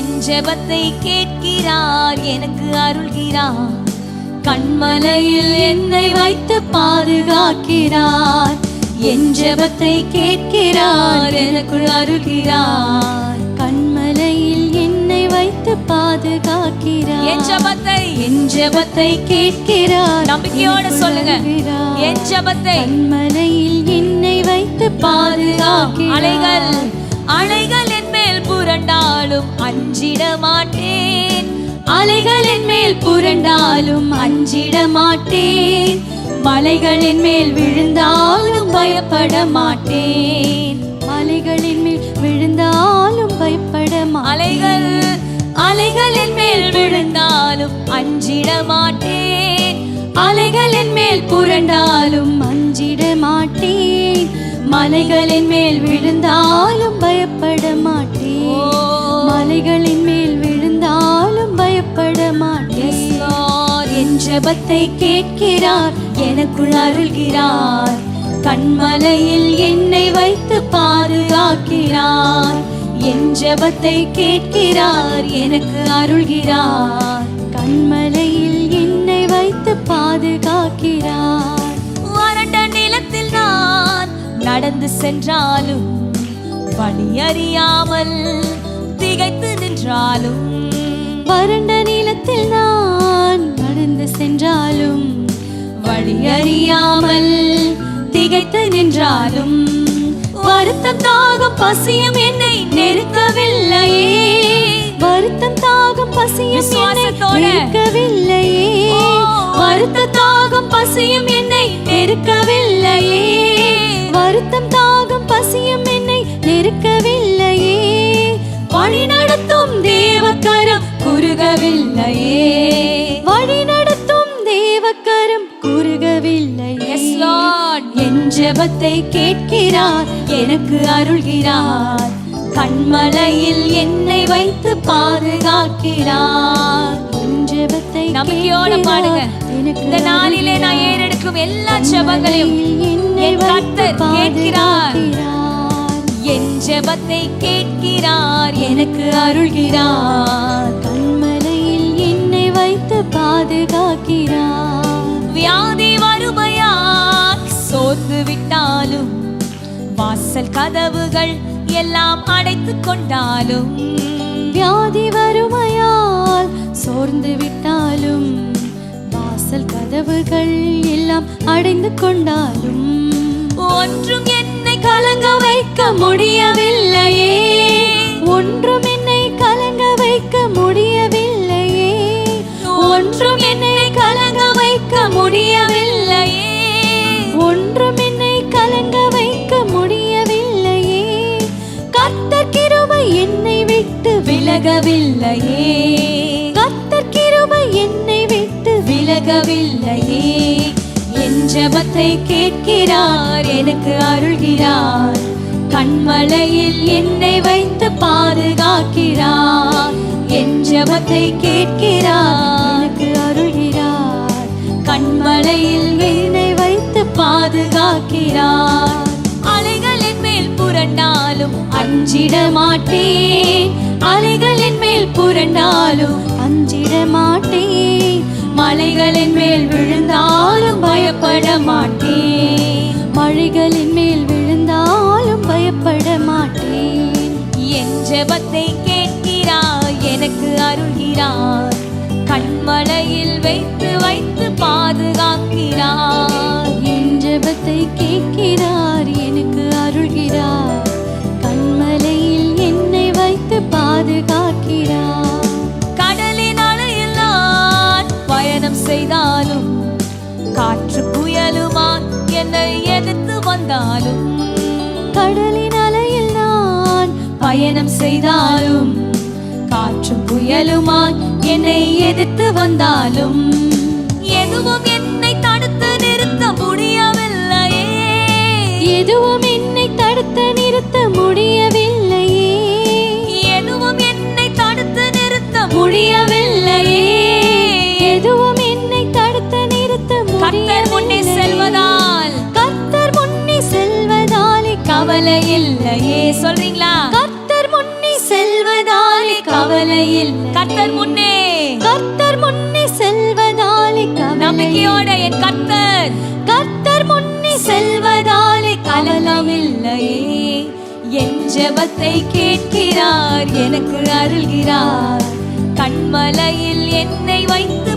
என் ஜெபத்தை கேட்கிறார் எனக்கு அருள்கிறார். கண்மலையில் என்னை வைத்து பாதுகாக்கிறார். என் ஜெபத்தை கேட்கிறார் எனக்குள் அருள்கிறார். கண்மலையில் என்னை வைத்து பாதுகாக்கிறார். என் ஜெபத்தை என் ஜெபத்தை கேட்கிறார் நம்பிக்கையோட சொல்லுங்க. என் ஜெபத்தை கண்மலையில் என்னை வைத்து பாதுகாக்கிறார். அலைகள் மேல் புரண்டாலும் அஞ்சிட மாட்டேன். அலைகளின் மேல் புரண்டாலும் அஞ்சிட மாட்டேன். மலைகளின் மேல் விழுந்தாலும் பயப்பட மாட்டேன். மலைகளின் மேல் விழுந்தாலும் பயப்பட அலைகள் அலைகளின் மேல் விழுந்தாலும் அஞ்சிட மாட்டேன். அலைகளின் மேல் புரண்டாலும் அஞ்சிட மாட்டேன். மலைகளின் மேல் விழுந்தாலும் பயப்பட மாட்டேன். ஜபத்தை கேட்கிறார் எனக்குள் அருள்கிறார். கண்மலையில் என்னை வைத்து பாதுகாக்கிறார். என் ஜெபத்தை கேட்கிறார் எனக்கு அருள்கிறார். கண்மலையில் என்னை வைத்து பாதுகாக்கிறார். வறண்ட நிலத்தில் நான் நடந்து சென்றாலும் வழி அறியாமல் திகைத்து நின்றாலும் வறண்ட நின்றாலும் வருத்தம் தாகம் பசியும் என்னை நெருக்கவில்லையே. வருத்தம் தாகம் பசியும். நெருக்கவில்லையே. வருத்த தாகம் பசியும் என்னை நெருக்கவில்லையே. வருத்தம் தாகம் பசியும் என்னை நெருக்கவில்லையே. வழி நடத்தும் தேவக்கரம் குறுகவில்லையே. ஜெபத்தை கேட்கிறார் எனக்கு அருள்கிறார். கண்மலையில் என்னை வைத்து பாதுகாக்கிறார். ஜெபத்தை நம்பிக்கையோட பாடுங்க. இந்த நாளிலே நான் ஏறெடுக்கும் எல்லா ஜெபங்களையும் என் கர்த்தர் கேட்கிறார். என் ஜெபத்தை கேட்கிறார். எனக்கு அருள்கிறார். கண்மலையில் என்னை வைத்து பாதுகாக்கிறார். வியாதி சோர்ந்து விட்டாலும் வாசல் கதவுகள் எல்லாம் அடைத்து கொண்டாலும் வியாதி வறுமையால் சோர்ந்து விட்டாலும் வாசல் கதவுகள் எல்லாம் அடைந்து கொண்டாலும் ஒன்றும் என்னை கலங்க வைக்க முடியவில்லையே. ஒன்றும் என்னை கலங்க வைக்க முடியவில்லையே. ஒன்றும் என்னை கலங்க வைக்க முடியவில்லையே. ஒன்றும் விலகவில்லையே. கர்த்தர் கிருபை என்னை விட்டு விலகவில்லையே. என் ஜெபத்தை கேட்கிறார் எனக்கு அருள்கிறார். கண்மலையில் என்னை வைத்து பாதுகாக்கிறார். என் ஜெபத்தை கேட்கிறார் எனக்கு அருள்கிறார். கண்மலையில் என்னை வைத்து பாதுகாக்கிறார். புரண்டாலும் அஞ்சிட மாட்டேன். அலைகளின் மேல் புரண்டாலும் அஞ்சிட மாட்டேன். மலைகளின் மேல் விழுந்தாலும் பயப்பட மாட்டேன். மழைகளின் மேல் விழுந்தாலும் பயப்பட மாட்டேன். என் ஜபத்தை கேட்கிறார் எனக்கு அருள்கிறார் கண்மலையில் வைத்து வைத்து பாதுகாக்கிறார் பாதுகாக்கிறார். கடலின் அலையில் பயணம் செய்தாலும் காற்று புயலுமான் என்னை எதிர்த்து வந்தாலும் கடலின் அலையில் நான் பயணம் செய்தாலும் காற்று புயலுமாய் என்னை எதிர்த்து வந்தாலும் எதுவும் என்னை தடுத்து நிறுத்த முடியவில்லையே. எதுவும் கவலை இல்லையே சொல்றீங்களா? கர்த்தர் முன்னே செல்வதாலே கவலை இல்லை கர்த்தர் முன்னே. கர்த்தர் முன்னே செல்வதாலே நம்பிக்கையோட என் கர்த்தர். கர்த்தர் முன்னே செல்வதாலே கலனமில்லையே என் ஜெபத்தை கேட்கிறார் எனக்கு அருள்கிறார். கண்மலையில் என்னை வைத்து